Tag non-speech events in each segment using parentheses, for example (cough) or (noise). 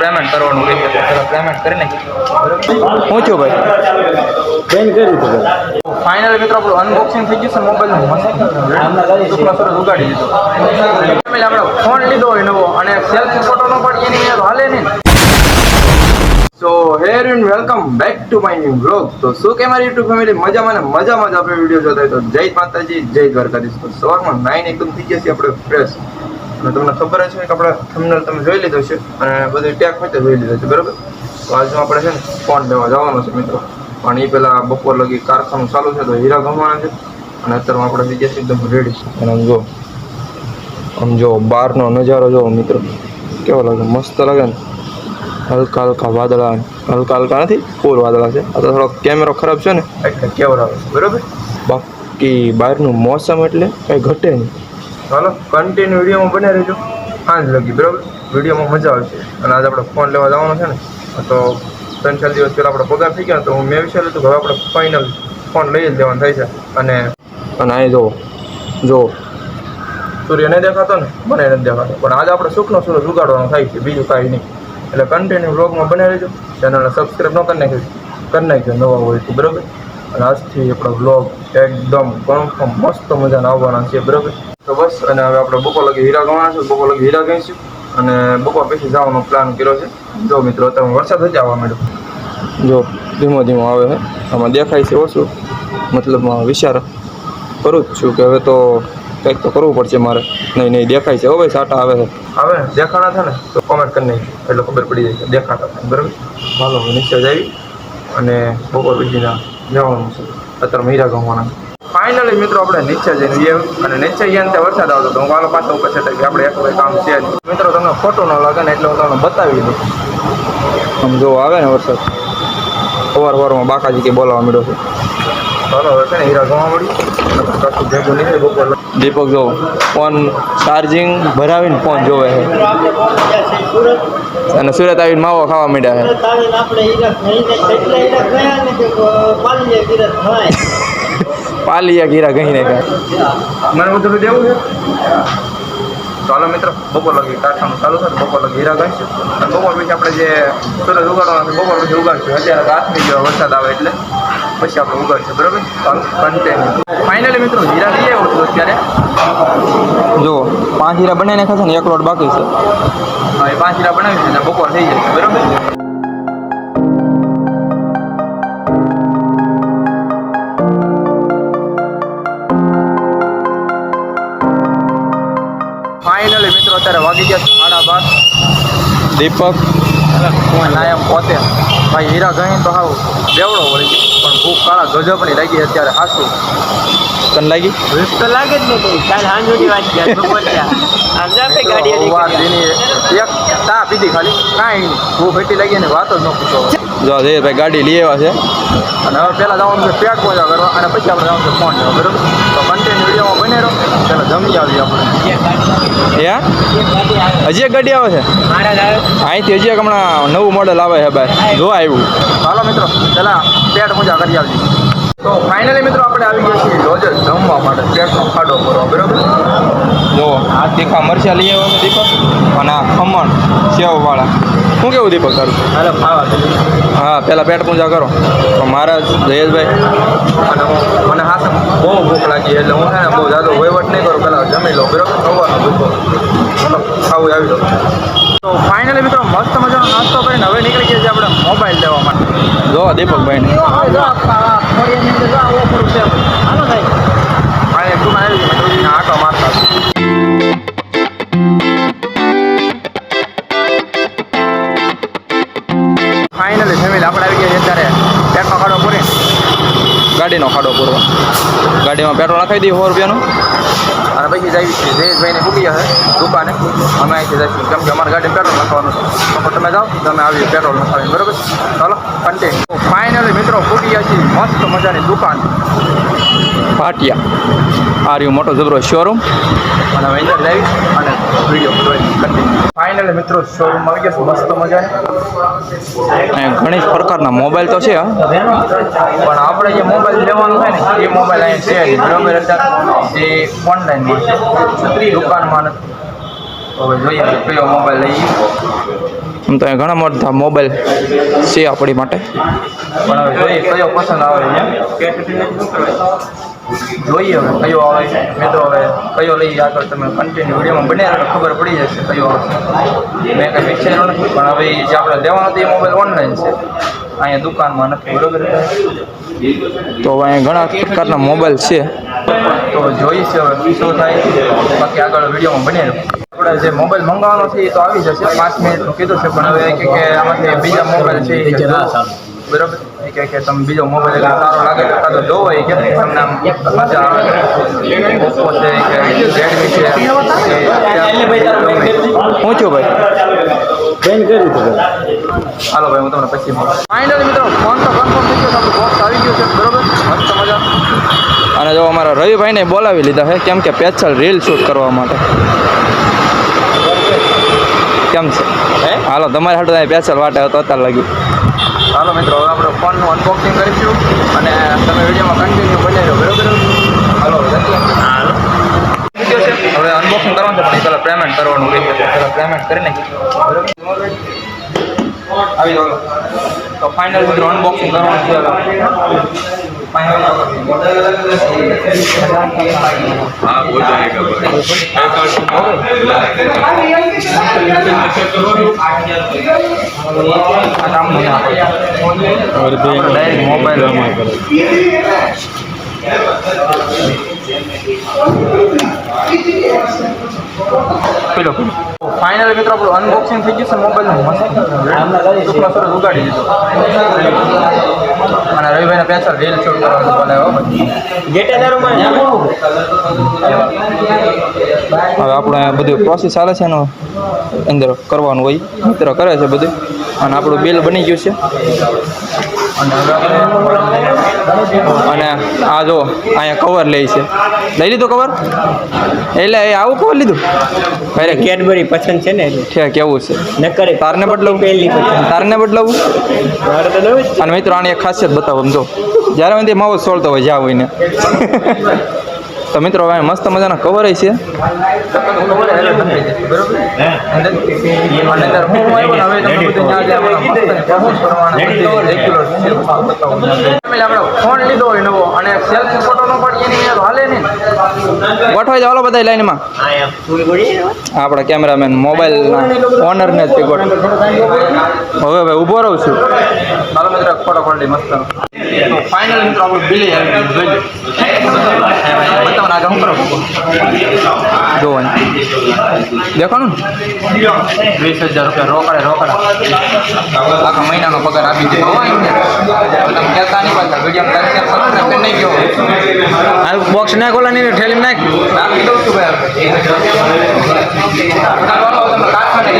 Payment કરવાનું કહે છે પહેલાં પેમેન્ટ કરી નાખીએ પહોંચ્યો ભાઈ? બેન કરી તો ફાઇનલ મિત્રો આપણું અનબોક્સિંગ થઈ ગયું છે મોબાઈલનું મસ્ત સરસ ઉગાડી દીધો આપણે ફોન લીધો હોય નવો અને સેલ્ફી ફોટો નો પણ એની હાલે નહીં. So here and welcome back to my new blog તો શું કે મારી યુટ્યુબ ફેમિલી મજામાં ને મજામાં જ આપણે વીડિયો જોતા હોય તો જય માતાજી જય દ્વારકાધીશ. તો સવારમાં નાઇન એકદમ થઈ ગયા છે આપણે ફ્રેશ અને તમને ખબર જ છે કે આપણે થંબનેલ તમે જોઈ લીધો છે અને બધું ટેક હોય તો જોઈ લીધો છે બરાબર? તો આજનો આપણે છે ને ફોન લેવા જવાનો છે મિત્રો. પણ એ પેલા બપોર લગી કારખાનું ચાલુ છે તો હીરા ગમવાના છે અને અત્યારમાં આપણે બીજા એકદમ રેડી છે. અને આમ જો આમ જો બહારનો નજારો જોવો મિત્રો. કેવો લાગે? મસ્ત લાગે ને. હલકા હલકા વાદળા હલકા હલકા નથી ફૂલ વાદળા છે. આ તો થોડો કેમેરો ખરાબ છે ને. એટલે કેવો આવે છે બરાબર? બાકી બહારનું મોસમ એટલે કંઈ ઘટે નહીં. ચાલો કન્ટિન્યુ વિડીયોમાં બને રહેજો. સાંજ લગી બરાબર? વિડીયોમાં મજા આવશે. અને આજે આપણે ફોન લેવા જવાનો છે ને તો ત્રણ ચાર દિવસ પહેલાં આપણે પગાર થઈ ગયા તો હું મેં વિચાર્યું હતું કે હવે આપણે ફાઇનલ ફોન લઈ જ લેવાનો થાય છે. અને અને અહીં જુઓ જુઓ સૂર્ય નહીં દેખાતો ને મને નથી દેખાતો. પણ આજે આપણે સુખનો સૂરજ ઉગાડવાનો થાય છે બીજું કાંઈ નહીં. એટલે કન્ટિન્યુ વ્લોગમાં બને રહેજો. ચેનલને સબસ્ક્રાઈબ ન કરી નાખ્યું કરી નાખજો નવા હોય તો બરાબર? અને આજથી આપણો વ્લોગ એકદમ કન્ફર્મ મસ્ત મજાના આવવાના છે બરાબર? તો બસ, અને હવે આપણે બપોર લગી હીરા ગણવાના છે, બપોર લગી હીરા ગણીશું. અને બપોર પછી જવાનો પ્લાન કર્યો છે. જો મિત્રો, તમે વરસાદ જ આવવા માંડ્યો? જો ધીમો ધીમો આવે છે. આમાં દેખાય છે ઓછું. મતલબમાં વિચાર કરું જ છું કે હવે તો કંઈક તો કરવું પડશે મારે. નહીં નહીં, દેખાય છે. હો ભાઈ, સાટા આવે છે. ને દેખાણા થાય ને? તો કોમેન્ટ કરી નહીં એટલે ખબર પડી જાય દેખાતા થાય. બરાબર? હાલો નીચે જ આવી અને બપોર પછીના જવાનું છે. અત્યારે હીરા ગમવાના ફાઇનલી મિત્રો આપણે નીચે જઈને ગયા અને નીચે ગયા ત્યાં વરસાદ આવતો હતો હું વાલો પાછો ઉપર છે કે આપણે એક કોઈ કામ છે મિત્રો તમને ખોટો ન લાગે ને એટલે હું તમને બતાવી દઉં. આમ જો આવે ને વરસાદ. સવાર વારમાં બાકાજી કે બોલાવા મળ્યો છે. ચાલો હવે છે ને હીરા મળી ભેગું બપોર દીપક જો ફોન ચાર્જિંગ ભરાવીને ફોન જોવે છે. અને સુરત આવીને માવો ખાવા માંડ્યા છે. થાય પાલિયા ઘીરા ગઈ મને બધું દેવું છે. ચાલો મિત્રો બપોર લગી કારખાનું ચાલુ છે બપોર લગી હીરા ગાઈશું અને બપોર પછી આપણે જે સૂરજ ઉગાડવાનું બપોર પછી ઉગાડશું. અત્યારે હાથની જેવો વરસાદ આવે એટલે પછી આપણે ઉગાડશું બરાબર? કન્ટેન્ટ ફાઇનલી મિત્રો હીરા લઈ આવ્યો છું અત્યારે. જો પાંચ હીરા બનાવીને ખાશે ને એક રોડ બાકી છે. હા એ પાંચ હીરા બનાવી છે ને બપોર થઈ જશે બરાબર? અત્યારે વાગી ગયા સાડા બાર. દીપક? હું નાયમ પોતે. ભાઈ હીરા ગઈ તો હાવ બેવડો વળી ગયો. પણ ભૂખ કાળા ગજબની લાગી અત્યારે હાસું. તને લાગી? ભૂખ તો લાગે જ નહીં કાલ કાલ હાંજોની વાત ગયા એક તા પીધી ખાલી. કાંઈ ભૂખ એટલી લાગી ને વાત જ ન પૂછો. જો ભાઈ ગાડી લઈ આવ્યા છે. અને હવે પહેલાં જવાનું છે પેટ પૂજા કરવા અને પછી આપણે જવાનું છે ફોન જવા બરાબર? તો કન્ટેન્ટ વિડીયોમાં બને રહો પહેલાં જમી આવીએ આપણે. યા? હજી એક ગાડી આવે છે? અહીંથી હજી એક હમણાં નવું મોડેલ આવે છે ભાઈ. જો આવ્યું ચાલો મિત્રો પહેલાં પેટ પૂજા કરી આવજો તો ફાઇનલી મિત્રો આપણે આવી ગયા છીએ રોજ જમવા માટે પેટનો ખાડો ભરવા બરાબર? તીખા મરચા લઈ આવ્યા દીપક અને આ ખમણ સેવવાળા. શું કેવું દીપક તારું? અરે હા પહેલાં પેટ પૂજા કરો. તો મહારાજ જયેશભાઈ અને હું મને હા બહુ ભૂખ લાગી એટલે હું છે ને બહુ જાદો વહીવટ નહીં કરું. પહેલાં જમી લઉં બરાબર? ભૂખો. તો ખાવું આવી દો તો ફાઇનલી મિત્રો મસ્ત મજાનો નાસ્તો કરીને હવે નીકળી ગયા છે આપણે મોબાઈલ લેવા માટે. જો દીપકભાઈને. પેટ્રોલ નાખાઈ દઈએ સો રૂપિયાનું. અને પછી જઈએ છીએ. જયેશભાઈને મૂકી હશે દુકાને. અમે અહીંથી જઈશું કેમ કે અમારે ગાડી પેટ્રોલ નાખવાનું છે. તો તમે જાઓ, તમે આવી પેટ્રોલ નાખાવી બરાબર? ચાલો કન્ટેન ફાઇનલી મિત્રો ફૂટી ગયા મસ્ત મજાની દુકાન. પાટિયા. આ રહ્યું મોટો જબરો શોરૂમ અને હવે અંદર અને વીડિયો ફાઇનલી મિત્રો શોરૂમ આવી ગયા મસ્ત મજા અહીંયા ઘણી જ પ્રકારના મોબાઈલ તો છે પણ આપણે જે મોબાઈલ લેવાનો હોય ને એ મોબાઈલ અહીંયા છે બરાબર અત્યારે એ ઓનલાઈનમાં દુકાનમાં નથી. આમ તો ઘણા મોટા મોબાઈલ છે આપણી માટે. પણ હવે જોઈએ કયો પસંદ આવે છે. જોઈએ હવે કયો આવે છે. મિત્રો હવે કયો લઈએ આગળ તમે કન્ટિન્યુ વિડીયોમાં બને ખબર પડી જશે કયો આવશે મેં કંઈ વિચાર્યું નથી પણ હવે જે આપણે લેવાનો હતો એ મોબાઈલ ઓનલાઈન છે. અહીંયા દુકાનમાં નથી બરોબર? તો અહીંયા ઘણા પ્રકારના મોબાઈલ છે. તો જોઈએ છે હવે શું થાય. બાકી આગળ વિડીયોમાં બને આપણે જે મોબાઈલ મંગાવવાનો છે એ તો આવી જશે પાંચ મિનિટનું કીધું છે પણ હવે કે કે આમાંથી બીજા મોબાઈલ છે એ કે બરાબર? કે તમે બીજો મોબાઈલ એટલે સારો લાગે તો કાં તો જોવો એ કે તમને આમ મજા આવે. ઓપ્પો છે કે રેડમી છે છું ભાઈ. હાલો ભાઈ હું તમને પછી ફાઇનલી મિત્રો ફોન તો કન્ફર્મ થઈ ગયો આપણું બોક્સ આવી ગયું છે બરોબર? મસ્ત મજા. અને જો અમારા રવિભાઈને બોલાવી લીધા છે કેમ કે પેચલ રીલ શૂટ કરવા માટે. કેમ છે? હાલો તમારે હાટું અહીં પેચલ વાટે હતો અત્યારે લાગ્યું. હાલો મિત્રો હવે આપણે ફોનનું અનબોક્સિંગ કરીશું અને તમે વિડીયોમાં કન્ટિન્યુ બનાવી રહ્યો બરોબર? હાલો હાલો હવે અનબોક્સિંગ કરવાનું છે પણ પહેલાં પેમેન્ટ કરવાનું છે. પહેલાં પેમેન્ટ કરી નાખીએ આવી જાઓ. તો ફાઇનલ મિત્રો અનબોક્સિંગ કરવાનું છે હવે આ કામનું છે આપણે. આપણે ડાયરેક્ટ મોબાઈલ પેલો. ફાઇનલ મિત્રો આપણું અનબોક્સિંગ થઈ ગયું છે મોબાઈલનું મસ્ત. ટૂંકમાં સરસ ઉગાડી દીધો. અને રવિભાઈને પેસર રીલ શૂટ કરવાનું હવે આપણે બધું પ્રોસેસ ચાલે છે એનો અંદર કરવાનું હોય. મિત્ર કરે છે બધું. અને આપણું બિલ બની ગયું છે. અને હવે આપણે અને આ જો અહીંયા કવર લે છે લઈ લીધું કવર એટલે એ આવું કવર લીધું અરે કેડબરી પસંદ છે ને છે કેવું છે નકરે તારને બદલાવું પહેલી તારને બદલાવું મારે તો નવું અને મિત્રો આની એક ખાસિયત બતાવો સમજો જ્યારે મને માવો સોળતો હોય જ્યાં હોય ને તો મિત્રો હવે મસ્ત મજાના કવર છે બરોબર આપણા ફોન લીધો હોય અને સેલ્ફી ફોટો નો એની હાલે ને. ગોઠવાઈ જાવ બધા લાઈનમાં આપણા કેમેરામેન મોબાઈલના ઓનરને જ ગોઠ હવે ભાઈ ઊભો રહું છું. ચાલો મિત્રો ફોટો પાડી મસ્ત ફાઇનલ મિત્રો જો દેખાણું વીસ હજાર રૂપિયા રોકડે રોકડા આખા મહિનાનો પગાર આપી દીધો હોય તમે કહેતા નહીં પાછા વીડિયો નહીં ગયો બોક્સ નાખ ઓલા ની ઠેલી નાખ આપી દઉં છું ભાઈ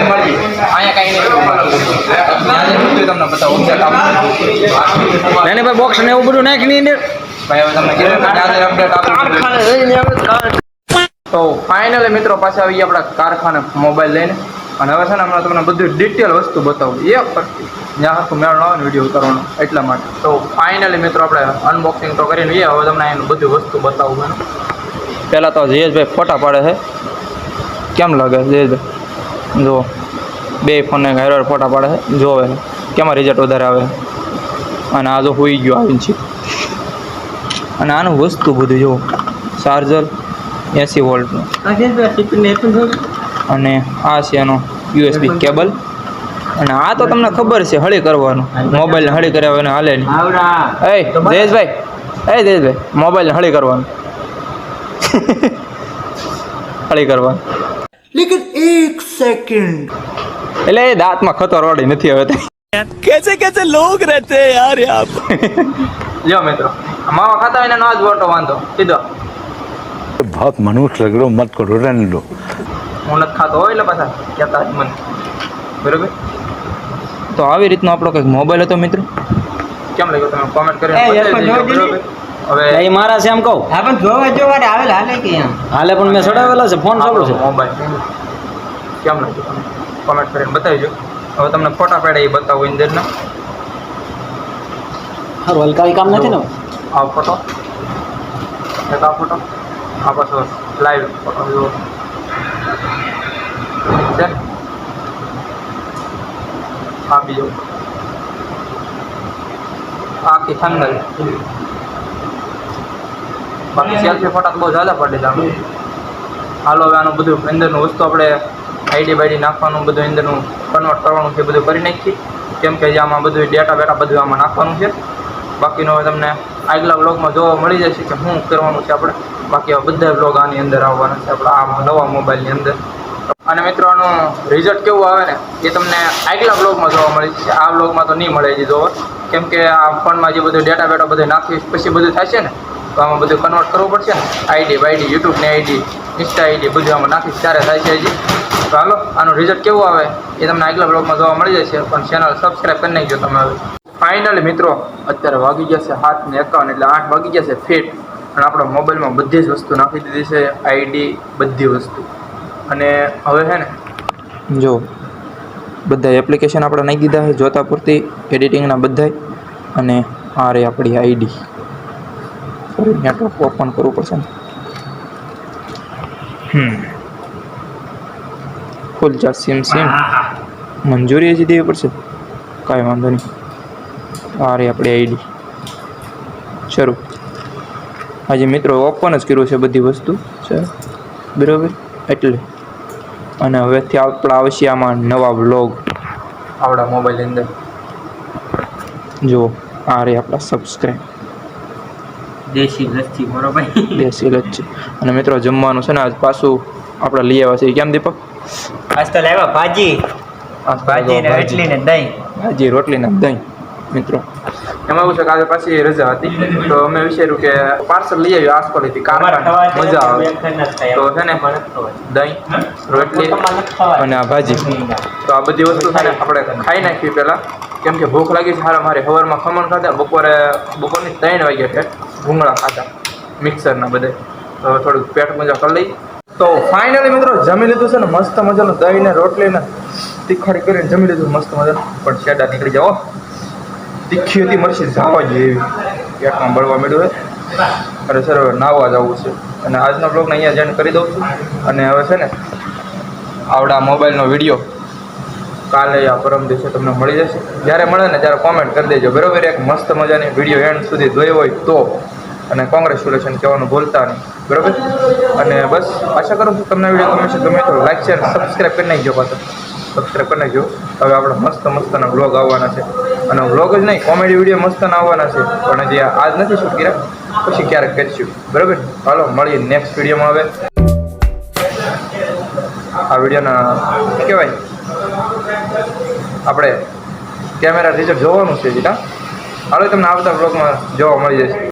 તમને અહીંયા કાંઈ નહીં બતાવું. એને ભાઈ બોક્સ ને એવું બધું નાખી નહીં ભાઈ હવે તમને update આપું. તો ફાઇનલી મિત્રો પાસે આવી આપણા કારખાને મોબાઈલ લઈને. અને હવે છે ને હમણાં તમને બધું ડિટેલ વસ્તુ બતાવું. એક પરથી જ્યાં આખું મેળ આવે ને વીડિયો ઉતારવાનો, એટલા માટે. તો ફાઇનલી મિત્રો આપણે અનબોક્સિંગ તો કરીને લઈએ. હવે તમને એનું બધું વસ્તુ બતાવું મને પહેલાં તો જયેશભાઈ ફોટા પાડે છે. કેમ લાગે જયેશભાઈ? જુઓ. બે ફોનને હારે ફોટા પાડે છે. જોવે કેમાં રિઝલ્ટ વધારે આવે અને આ જો હોઈ ગયો આવીને છે. અને આનું વસ્તુ બધું જુઓ. ચાર્જર એસી વોલ્ટનું અને આ છે એનો યુએસબી કેબલ. અને આ તો તમને ખબર છે હળી કરવાનું. મોબાઈલને હળી કરાવવાનું હાલે નહીં. એ જયેશભાઈ. એ જયેશભાઈ હળી કરવાનું. હળી કરવાનું. લેકિન એક સેકન્ડ. એટલે એ દાંતમાં ખતર વાળી નથી હવે કેસે કેસે લોગ રહેતે યાર યાર લ્યો મિત્રો માવા ખાતા હોય ને જ મોટો વાંધો સીધો. बहुत मनुष्य लग रहे हो मत करो रहने दो હું નથી ખાતો હોય એટલે પાછા કહેતા જ મને બરોબર તો આવી રીતનો આપણો કંઈક મોબાઈલ હતો મિત્રો કેમ લાગ્યો તમે કોમેન્ટ કરીને એ, બતાવી એરપોર્ટ દેજો, જોઈ બરોબર હવે એ મારા છે એમ કહું હા પણ જોવા જોવા આવેલ હાલે કે એમ હાલે પણ મેં ચડાવેલા છે ફોન ચાલુ છે મોબાઈલ કેમ લાગ્યું તમે કોમેન્ટ કરીને બતાવીજો હવે તમને ફોટા પાડે એ બતાવું ઇન્દરના સારું હાલ કાંઈ કામ નથી ને આ ફોટો એક આ ફોટો આ પાછો લાઈવ ફોટો જુઓ છે? બીજો. આખી થંગલ બાકી સેલ્ફી ફોટા તો બહુ ઝાલા પડી તમે હાલો હવે આનું બધું અંદરનું વસ્તુ આપણે આઈડી બાઈડી નાખવાનું બધું અંદરનું કન્વર્ટ કરવાનું છે બધું કરી નાખીએ. કેમ કે જે આમાં બધું ડેટા બેટા બધું આમાં નાખવાનું છે. બાકીનો હવે તમને આગલા બ્લોગમાં જોવા મળી જશે કે શું કરવાનું છે આપણે. બાકી હવે બધા બ્લોગ આની અંદર આવવાના છે, આપણા આ નવા મોબાઈલની અંદર. અને મિત્રોનું રિઝલ્ટ કેવું આવે ને, એ તમને આગલા બ્લોગમાં જોવા મળી છે આ બ્લોગમાં તો નહીં મળે હજી, જોવા. કેમ કે આ ફોનમાં જે બધું ડેટા બેટા બધું નાખીશ, પછી બધું થશે ને, તો આમાં બધું કન્વર્ટ કરવું પડશે ને. આઈડી વાઈડી યુટ્યુબની આઈડી ઇન્સ્ટા આઈડી બધું આમાં નાખીશ, ત્યારે થાય છે હજી. તો હાલો, આનું રિઝલ્ટ કેવું આવે, એ તમને આગલા બ્લોગમાં જોવા મળી જશે, પણ ચેનલ સબસ્ક્રાઈબ કરી નાખજો તમે હવે. ફાઇનલી મિત્રો, અત્યારે વાગી ગયા છે હાથ ને એકાવન, એટલે આઠ વાગી જશે ફિટ. અને આપણા મોબાઈલમાં બધી જ વસ્તુ નાખી દીધી છે આઈડી બધી વસ્તુ. અને હવે છે ને? જો બધા એપ્લિકેશન આપણે નાખી દીધા છે જોતા પૂરતી એડિટિંગના બધાય. અને આ રે આપણી આઈડી. સોરી નેટવર્ક ઓપન કરવું પડશે હમ. ફૂલ ચાર્જ સિમ સિમ મંજૂરી હજી દેવી પડશે? કાંઈ વાંધો નહીં. આ રે આપણી આઈડી. શરૂ. આજે મિત્રો ઓપન જ કર્યું છે બધી વસ્તુ. છે? બરાબર? એટલે. અને હવેથી આપણે આવશે આમાં નવા બ્લોગ આપણા મોબાઈલની અંદર. જો આ રે આપણા સબસ્ક્રાઈબ દેશી લચ્છી બરોબર (laughs) દેશી લચ્છી અને મિત્રો જમવાનું છે ને આજ પાછું આપણે લઈ આવ્યા છે. કેમ દીપક? આજ તો લાવ્યા ભાજી. ભાજી ને રોટલી ને દહીં. ભાજી રોટલી ને દહીં. મિત્રો. એમાં એવું છે કે આજે પાછી રજા હતી. તો અમે વિચાર્યું કે પાર્સલ લઈ આવ્યું આસપાસથી કારખાને મજા આવે. તો છે ને દહીં રોટલી અને આ ભાજી. તો આ બધી વસ્તુ છે ને આપણે ખાઈ નાખવી પહેલાં. કેમ કે ભૂખ લાગી છે સારા મારે. સવારમાં ખમણ ખાધા બપોરે બપોરની ત્રણ વાગ્યા છે ભૂંગળા ખાધા મિક્સરના બધે. તો થોડુંક પેટ મજા કરી લઈ તો ફાઇનલી મિત્રો જમી લીધું છે ને મસ્ત મજાનું દહીં ને રોટલી ને તીખડી કરીને જમી લીધું મસ્ત મજાનું. પણ શેડા નીકળી જાઓ. તીખી હતી મળશે જાવા. જેવી પેટમાં બળવા મળ્યું અરે સર, હવે નાવા જવું છે. અને આજનો બ્લોગને અહીંયા જોઈન કરી દઉં છું. અને હવે છે ને, આવડા મોબાઈલનો વીડિયો કાલે યા પરમ દિવસે તમને મળી જશે. જ્યારે મળે ને ત્યારે કોમેન્ટ કરી દેજો. બરાબર? એક મસ્ત મજાની વીડિયો એન્ડ સુધી જોઈ હોય તો. અને કોંગ્રેચ્યુલેશન કહેવાનું ભૂલતા નહીં. બરાબર? અને બસ, આશા કરું છું તમને વીડિયો ગમે છે ગમે તો લાઈક શેર સબસ્ક્રાઈબ કરી નાખજો પાછો. સબસ્ક્રાઈબ કરી નાખજો. હવે આપણે મસ્ત મસ્તના વ્લોગ આવવાના છે. અને વ્લોગ જ નહીં કોમેડી વીડિયો મસ્તના આવવાના છે. પણ હજી આજ નથી શૂટ કર્યા. પછી ક્યારેક કરીશું. બરાબર? હાલો, મળીએ નેક્સ્ટ વિડીયોમાં હવે. આ વિડીયોના, શું કહેવાય? આપણે કેમેરા રિઝલ્ટ જોવાનું છે જીતા હાલો, તમને આવતા બ્લોગમાં જોવા મળી જશે